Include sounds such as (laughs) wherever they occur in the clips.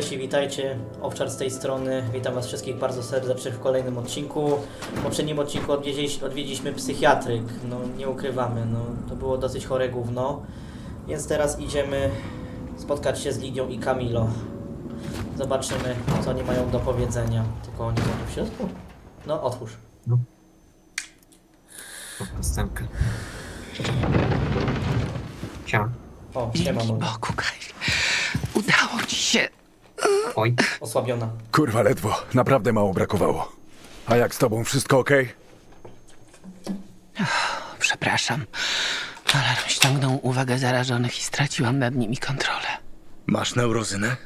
Cześć i witajcie, Owczar z tej strony. Witam Was wszystkich bardzo serdecznie w kolejnym odcinku. W poprzednim odcinku odwiedziliś, odwiedziliśmy psychiatryk, no nie ukrywamy, no to było dosyć chore gówno. Więc teraz idziemy spotkać się z Lidią i Kamilo. Zobaczymy, co oni mają do powiedzenia. Tylko oni są tu w środku? No, otwórz. Następkę. Siema. O, nie ma Dzięki mowy. Bogu, Kyle. Udało ci się. Oj, Osłabiona. Kurwa, ledwo. Naprawdę mało brakowało. A jak z tobą? Wszystko okej? Przepraszam. Alarm ściągnął uwagę zarażonych i straciłam nad nimi kontrolę. Masz neurozynę?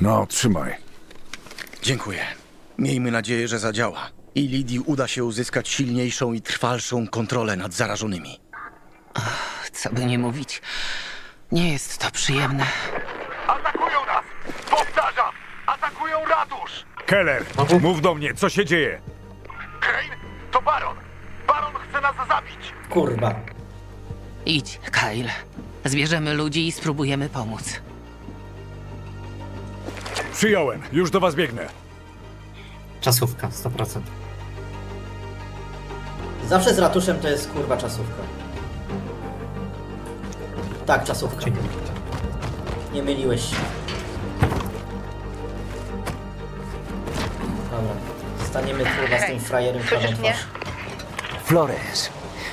No, trzymaj. Dziękuję. Miejmy nadzieję, że zadziała. I Lidii uda się uzyskać silniejszą i trwalszą kontrolę nad zarażonymi. Co by nie mówić, nie jest to przyjemne. Powtarzam! Atakują ratusz! Keller, mów do mnie, co się dzieje? Crane? To Baron! Baron chce nas zabić! Kurwa. Idź, Kyle. Zbierzemy ludzi i spróbujemy pomóc. Przyjąłem, już do was biegnę. czasówka, 100%. Zawsze z ratuszem to jest kurwa czasówka. Tak, czasówka. Nie myliłeś się. Staniemy kurwa z tym frajerem twarzą Słyszysz w mnie? twarz. Flores,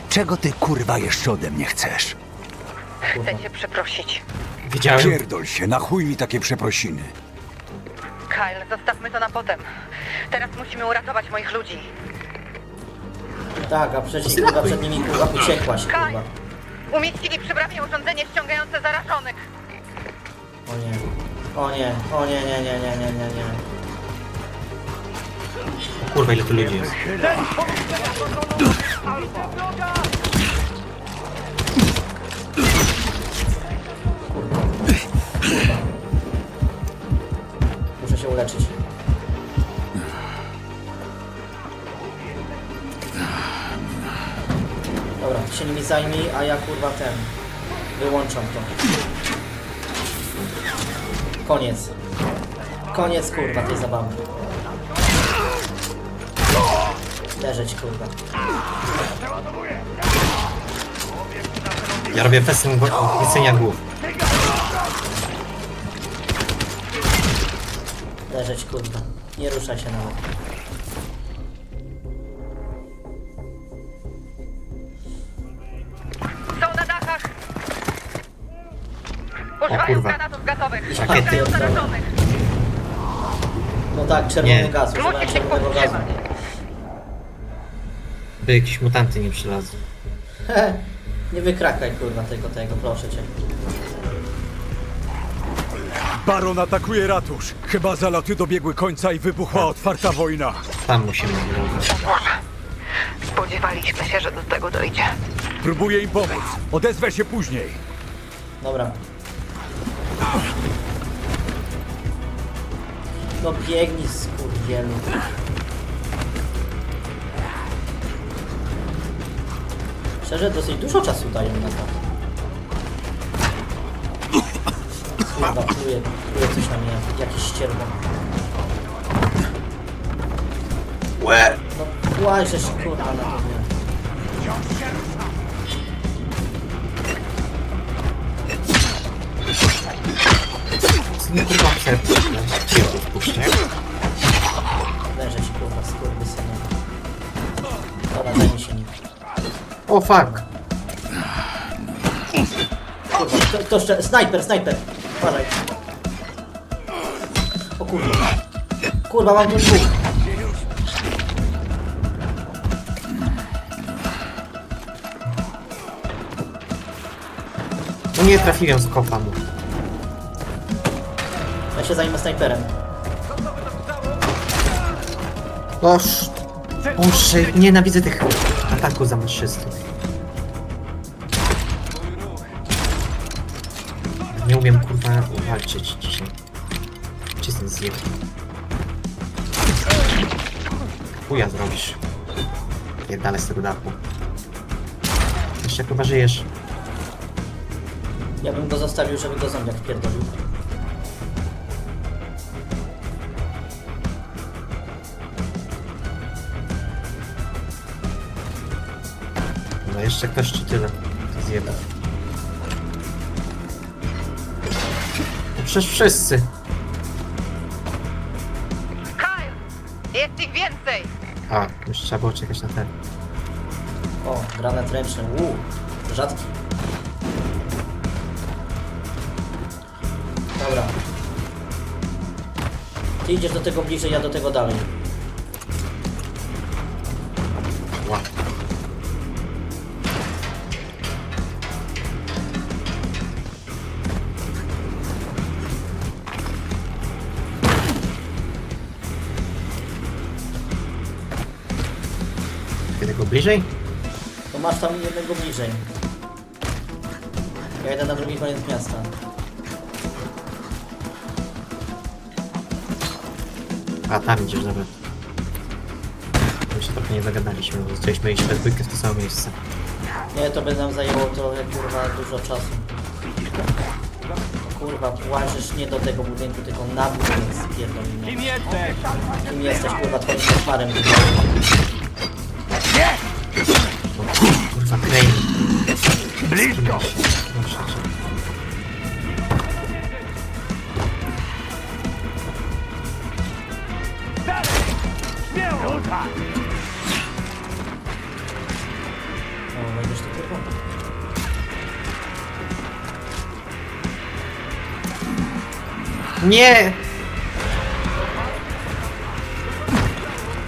czego ty kurwa jeszcze ode mnie chcesz? Chcę cię przeprosić. Widziałem, Pierdol się, na chuj mi takie przeprosiny. Kyle, zostawmy to na potem. Teraz musimy uratować moich ludzi. Tak, a przecież kurwa przed nimi kurwa uciekłaś kurwa. Kyle! Umieścili przy bramie urządzenie ściągające zarażonych. O nie. O nie, o nie, nie, nie, nie, nie, nie, nie. Kurwa ile tu ludzi jest. Muszę się uleczyć. Dobra, się nimi zajmij, a ja kurwa ten. Wyłączam to. Koniec. Koniec kurwa tej zabawy. Leżeć kurwa. Ja robię festyn widzenia głów. Leżeć kurwa. Nie ruszaj się nawet. Są na dachach! Używają kurwa. granatów gazowych. Rakiety. Ściągają zarażonych. No tak, czerwony Nie. gaz. Używałem Musisz czerwonego gazu. powstrzymać. By jakieś mutanty nie przylazły. He, nie wykrakaj kurwa tego, tego, proszę cię. Baron atakuje ratusz. Chyba zaloty dobiegły końca i wybuchła otwarta wojna. Tam musimy wyglądać. Spodziewaliśmy się, że do tego dojdzie. Próbuję im pomóc. Odezwę się później. Dobra. No biegnij skurwielu. Szczerze, dosyć dużo czasu dają na to. Kurwa, pluje, pluje coś na mnie, jakiś ścierwo. Łe! No łażesz kurwa na to mnie. Nie kurwa serce. Pierdol wpuszczę. Leżeć kurwa, skurwysynu. Dobra, zajmij się nim. O fuck. Kurwa, to, to jeszcze... Snajper, snajper! Uważaj. O kurwa. Kurwa, mam tu dwóch. No nie trafiłem z kopa mu. Ja się zajmę snajperem. Oż. Boże, nienawidzę tych ataków zamaszystów. Nie umiem kurwa walczyć dzisiaj. Gdzie jestem zjeb? Chuja zrobisz. Pierdalę z tego dachu. Jeszcze chyba żyjesz. Ja bym go zostawił, żeby go zombiak wpierdolił. No jeszcze ktoś czy tyle. Zjebał. Przecież wszyscy. Kyle! Jest ich więcej! A, już trzeba było czekać na ten. O, granat ręczny. Uuu, rzadki. Dobra. Ty idziesz do tego bliżej, ja do tego dalej. Bliżej? To masz tam jednego bliżej. Ja idę na drugi koniec miasta. A, tam idziesz, dobra. My się trochę nie zagadaliśmy, bo chcieliśmy iść we dwójkę w to samo miejsce. Nie, to by nam zajęło trochę kurwa dużo czasu. Kurwa, łazisz nie do tego budynku, tylko na budynek spierdolimy. Kim jesteś? Kim jesteś, kurwa, twoim koszmarem. Crane. Blisko! Nie!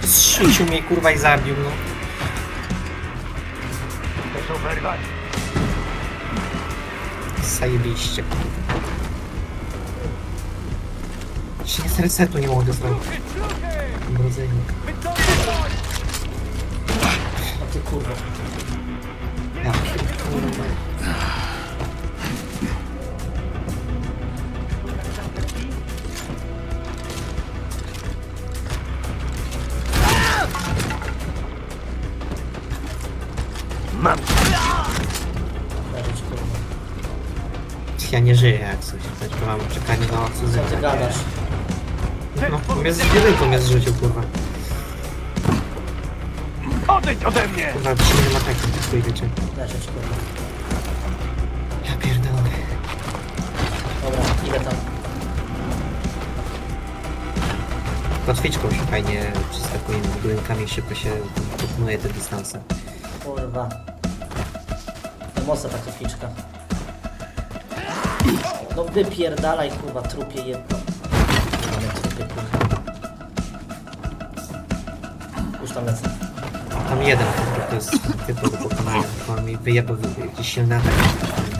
Zrzucił mnie kurwa i zabił, no. Zajebiście, kurwa. Czy ja z resetu nie mogę zrobić? Mrodzenie. O ty kurwa. Ja pierdolę. Ja nie żyję jak coś. Też mam czekanie na Co odsłuchanie. ty gadasz? No, mnie z jedynką mnie zrzucił, kurwa. Odejdź ode mnie! Kurwa, silny ma taki, tak wiecie. Leżyć kurwa. Ja pierdolę. Dobra, idę tam. Kotwiczką się fajnie przeskakuje między budynkami i szybko się pokonuje te dystanse. Kurwa. To mocna ta kotwiczka. No wypierdalaj kurwa, trupie jedno. Mamy trupie kurwa. Już tam lecę. Tam jeden, to jest typ do pokonania. On mi wyjebał jakiś silny atak.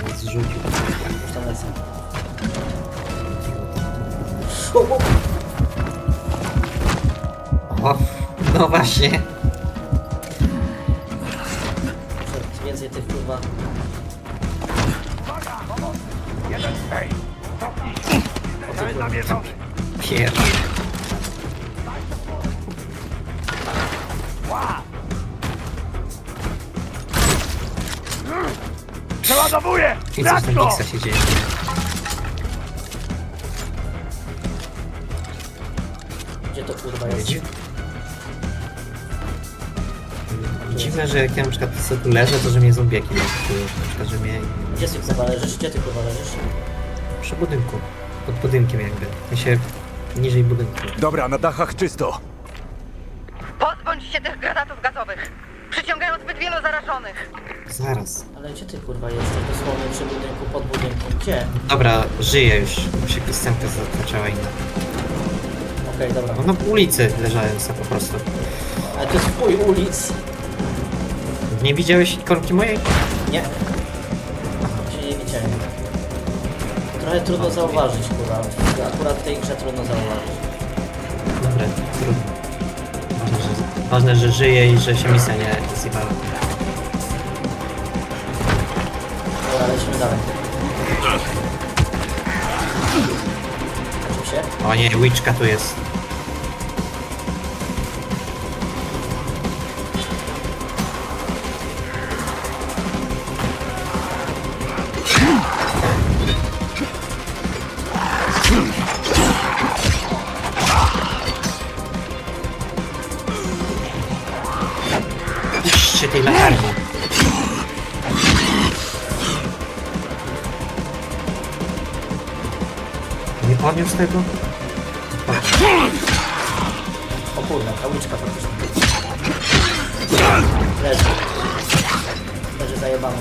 mnie Zrzucił. Już tam lecę. O, o, O, no właśnie. Muszę Więcej tych kurwa. Namierzony! Pierdolę. Przeładowuję! I! Xa się dzieje. Gdzie to kurwa jest? Dziw... Dziwne, że jak ja na przykład sobie tu leżę, to że mnie zombieki. Na przykład, że mnie Gdzie ty kurwa leżysz? Gdzie ty kurwa leżysz? przy budynku. Pod budynkiem jakby. Ja się niżej budynku. Dobra, na dachach czysto. Pozbądź się tych granatów gazowych! Przyciągają zbyt wielu zarażonych! Zaraz. Ale gdzie ty kurwa jesteś? Dosłownie przy budynku, pod budynkiem. Gdzie? Dobra, żyję już. Mi się piosenka zaczęła inna. Okej, dobra. No na ulicy leżałem sobie po prostu. Ale to jest twój ulic. Nie widziałeś ikonki mojej? Nie. Trochę trudno zauważyć, kurwa. Akurat w tej grze trudno zauważyć. Dobra, trudno. Ważne, że, ważne, że żyję i że się misja nie zjebała. Dobra, lecimy dalej. Oczywiście. O nie, Witchka tu jest. Podniósł tego? O kurwa, kałuczka faktycznie. Leży. Leży zajebany.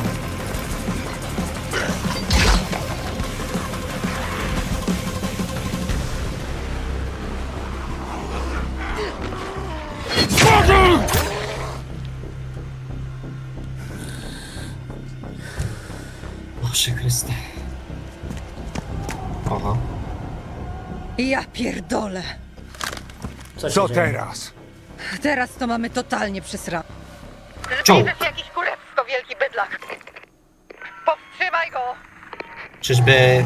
Pierdolę. Co się Co dzieje? teraz? Teraz to mamy totalnie przesra. Zbliży się jakiś kurewsko wielki bydlak. Powstrzymaj go! Czyżby...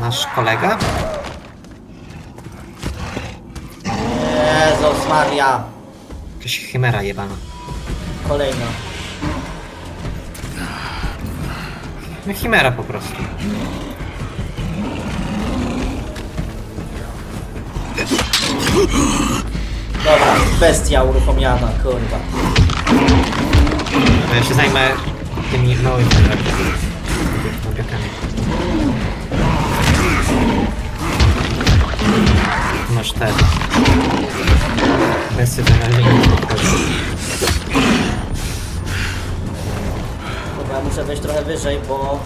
Nasz kolega? Jezus Maria. Jakaś chimera jebana. Kolejna. No chimera po prostu. Dobra, bestia uruchomiona, kurwa. Ja się zajmę tymi małymi obiekami. Masz te... Besty to na podchodzi. Dobra, muszę wejść trochę wyżej, bo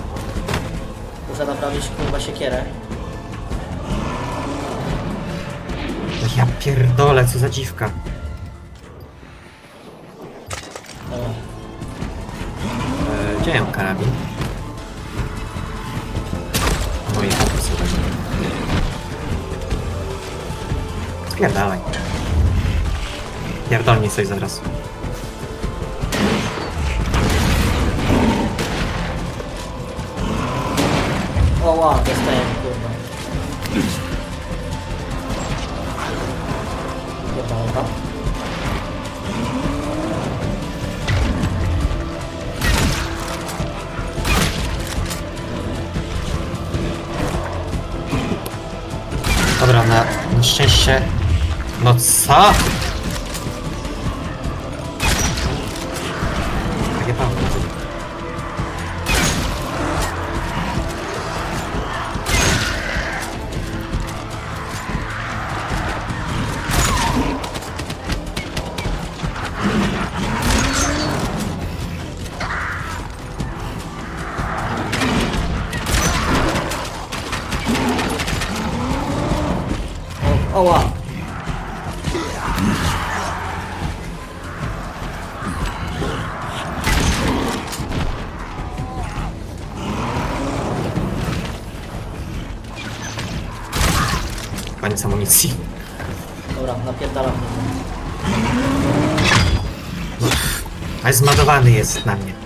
muszę naprawić kurwa siekierę. Ja pierdolę, co za dziwka. E, gdzie mam karabin? Moje fokusy Spierdalaj. Pierdolnij coś zaraz. Oła, dostałem kurwa. Dobra, na, na szczęście... No co? Koniec amunicji. Dobra, napierdalam. Ale zmadowany jest na mnie.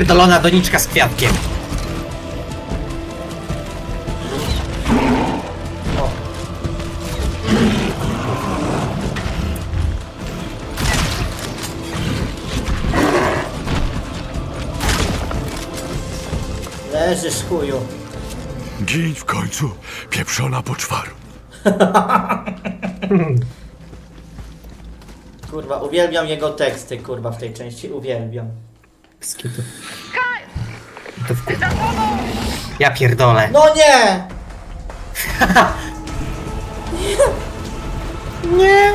Pierdolona doniczka z kwiatkiem. O. Leżysz chuju. Gin w końcu, pieprzona poczwaru. (laughs) Kurwa, uwielbiam jego teksty, kurwa, w tej części. Uwielbiam. Skitu. To w Ja pierdolę. No nie! (laughs) Nie.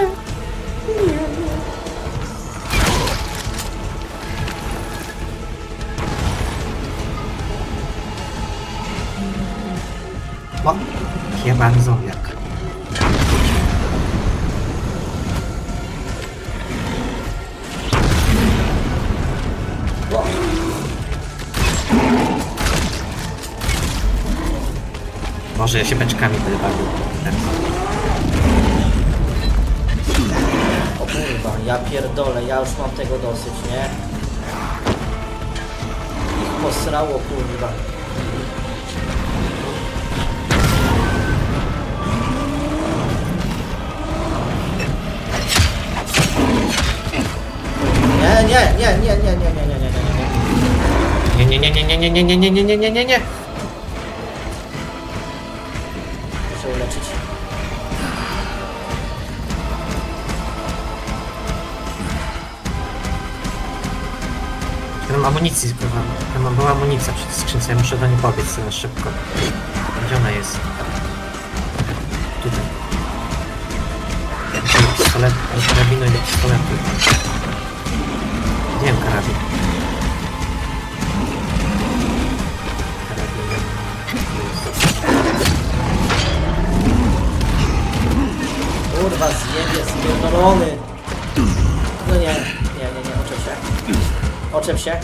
O, jebany zombiak. Może ja się beczkami będę bawił. O kurwa, ja pierdolę, ja już mam tego dosyć, nie? Ich posrało, kurwa. Nie, nie, nie, nie, nie, nie, nie, nie, nie, nie, nie. Nie, nie, nie, nie, nie, nie, nie, nie, nie, nie, nie, nie, nie. Muszę amunicji, kurwa. Ja mam była amunicja przy tej skrzynce, ja muszę do niej pobiec teraz szybko. Gdzie ona jest? Tutaj. Muszę do karabinu i do pistoletu. Nie wiem, karabin. Kurwa, zjebie, spierdolony. No nie. Oczep się.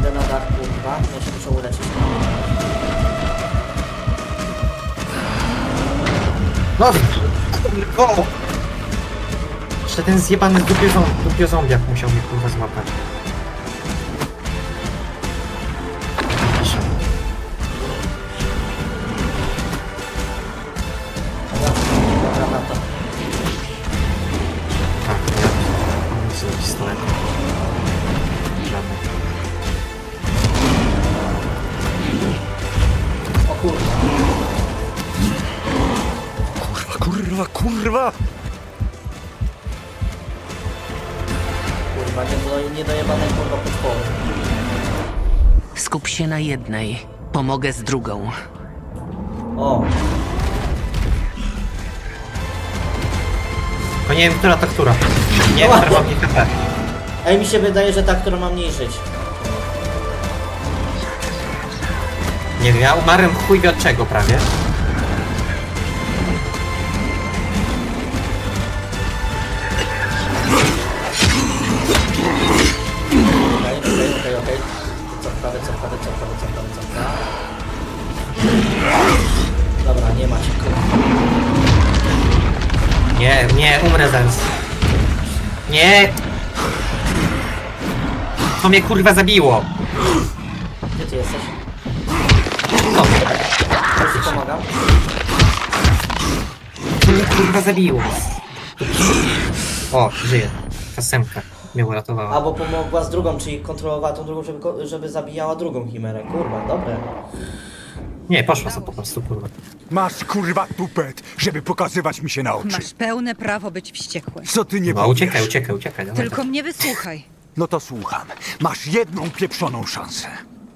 Idę na dach, kurwa. Ja się muszę uleczyć. No! O! Jeszcze ten zjebany dupio, ząb, dupio zombiak musiał mnie kurwa złapać. Jednej. Pomogę z drugą. O, Tylko nie wiem, która to która. Nie wiem, która ma mnie HP. ej mi się wydaje, że ta, która ma mniej żyć. Nie wiem, ja umarłem chuj wie od czego prawie. Nie ma cię, kurwa. Nie, nie, umrę zaraz. Nie! To mnie kurwa zabiło! Gdzie ty jesteś? No, Już ci pomagam. to mnie kurwa zabiło. O, żyje. Kasemka mnie uratowała. Albo pomogła z drugą, czyli kontrolowała tą drugą, żeby, żeby zabijała drugą chimerę. Kurwa, dobre. Nie, poszła sobie po prostu kurwa. Masz kurwa tupet, żeby pokazywać mi się na oczy. Masz pełne prawo być wściekły. Co ty nie No powiesz? uciekaj, uciekaj, uciekaj. Dawaj. Tylko mnie wysłuchaj. No to słucham. Masz jedną pieprzoną szansę.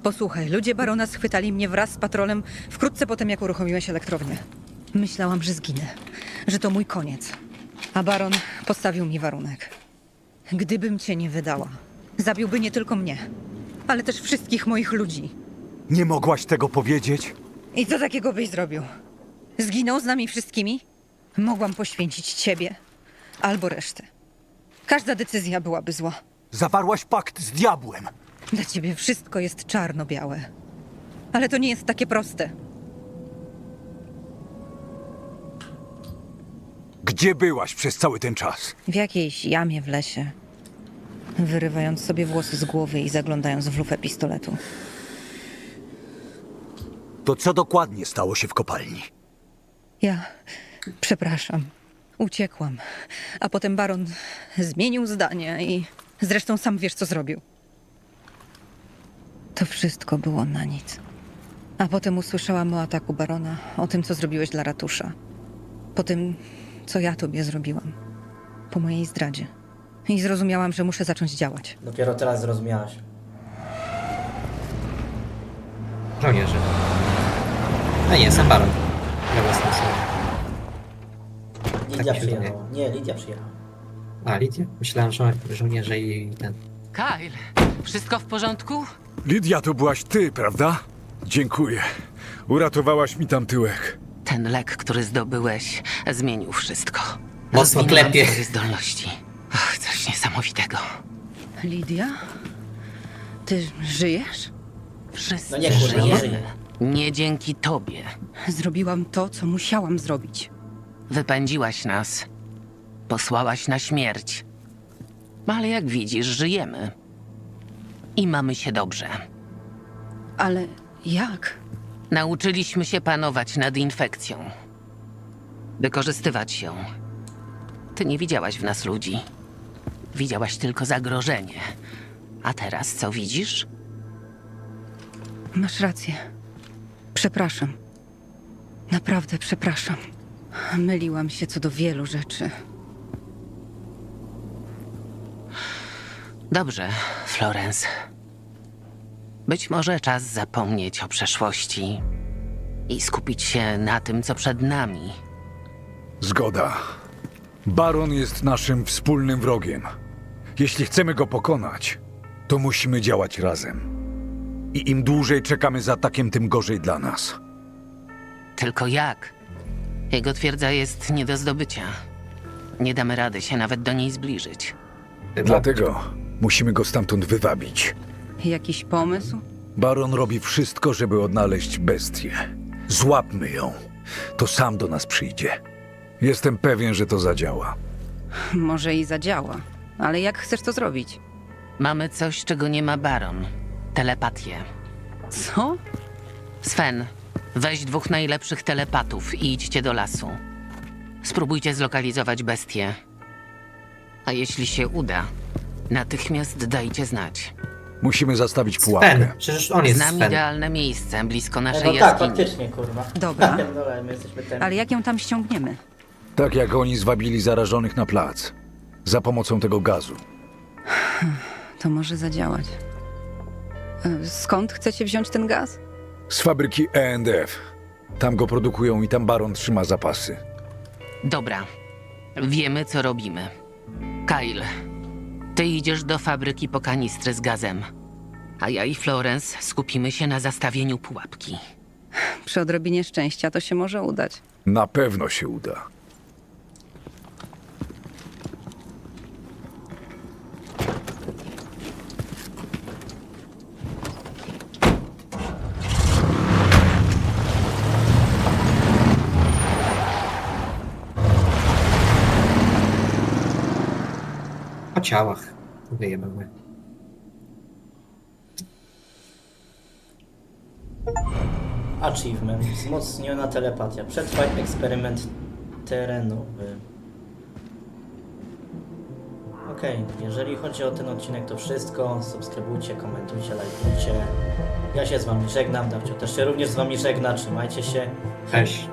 Posłuchaj, ludzie barona schwytali mnie wraz z patrolem wkrótce po tym, jak uruchomiłeś elektrownię. Myślałam, że zginę, że to mój koniec. A baron postawił mi warunek. Gdybym cię nie wydała, zabiłby nie tylko mnie, ale też wszystkich moich ludzi. Nie mogłaś tego powiedzieć? I co takiego byś zrobił? Zginął z nami wszystkimi? Mogłam poświęcić ciebie albo resztę. Każda decyzja byłaby zła. Zawarłaś pakt z diabłem. Dla ciebie wszystko jest czarno-białe. Ale to nie jest takie proste. Gdzie byłaś przez cały ten czas? W jakiejś jamie w lesie. Wyrywając sobie włosy z głowy i zaglądając w lufę pistoletu. To co dokładnie stało się w kopalni? Ja. Przepraszam. Uciekłam. A potem baron zmienił zdanie i zresztą sam wiesz, co zrobił. To wszystko było na nic. A potem usłyszałam o ataku barona, o tym, co zrobiłeś dla ratusza. Po tym, co ja tobie zrobiłam. Po mojej zdradzie. I zrozumiałam, że muszę zacząć działać. Dopiero teraz zrozumiałaś. Żołnierze. A nie, sam baron. Ja własną sobie. Lidia mi się wydaje. przyjechała. Nie, Lidia przyjechała. A, Lidia? Myślałem, że żołnierze i ten... Kyle, wszystko w porządku? Lidia, to byłaś ty, prawda? Dziękuję. Uratowałaś mi tam tyłek. Ten lek, który zdobyłeś, zmienił wszystko. Mocno Rozwinąłem klepie. twoje zdolności. Ach, coś niesamowitego. Lidia? Ty żyjesz? Wszyscy No nie, kurwa, nie żyjemy. Nie dzięki tobie. Zrobiłam to, co musiałam zrobić. Wypędziłaś nas. Posłałaś na śmierć. Ale jak widzisz, żyjemy. I mamy się dobrze. Ale jak? Nauczyliśmy się panować nad infekcją. Wykorzystywać ją. Ty nie widziałaś w nas ludzi. Widziałaś tylko zagrożenie. A teraz co widzisz? Masz rację. Przepraszam. Naprawdę przepraszam. Myliłam się co do wielu rzeczy. Dobrze, Florence. Być może czas zapomnieć o przeszłości i skupić się na tym, co przed nami. Zgoda. Baron jest naszym wspólnym wrogiem. Jeśli chcemy go pokonać, to musimy działać razem. I im dłużej czekamy z atakiem, tym gorzej dla nas. Tylko jak? Jego twierdza jest nie do zdobycia. Nie damy rady się nawet do niej zbliżyć. Dlatego musimy go stamtąd wywabić. Jakiś pomysł? Baron robi wszystko, żeby odnaleźć bestię. Złapmy ją. To sam do nas przyjdzie. Jestem pewien, że to zadziała. Może i zadziała. Ale jak chcesz to zrobić? Mamy coś, czego nie ma Baron. Telepatię. Co? Sven, weź dwóch najlepszych telepatów i idźcie do lasu. Spróbujcie zlokalizować bestię. A jeśli się uda, natychmiast dajcie znać. Musimy zastawić Sven, pułapkę. przecież on jest Znam Sven. idealne miejsce blisko naszej No tak, jaskini. faktycznie, kurwa. Dobra. (laughs) Dobra, my jesteśmy ten. Ale jak ją tam ściągniemy? Tak jak oni zwabili zarażonych na plac. Za pomocą tego gazu. To może zadziałać. Skąd chcecie wziąć ten gaz? Z fabryki E&F. Tam go produkują i tam Baron trzyma zapasy. Dobra, wiemy co robimy. Kyle, ty idziesz do fabryki po kanistry z gazem. A ja i Florence skupimy się na zastawieniu pułapki. Przy odrobinie szczęścia to się może udać. Na pewno się uda. Ciałach. Wyjebały. Achievement. Wzmocniona telepatia. Przetrwaj eksperyment terenowy. Okej, jeżeli chodzi o ten odcinek to wszystko. Subskrybujcie, komentujcie, lajkujcie. Ja się z wami żegnam, Dawcio też się również z wami żegna. Trzymajcie się. Cześć.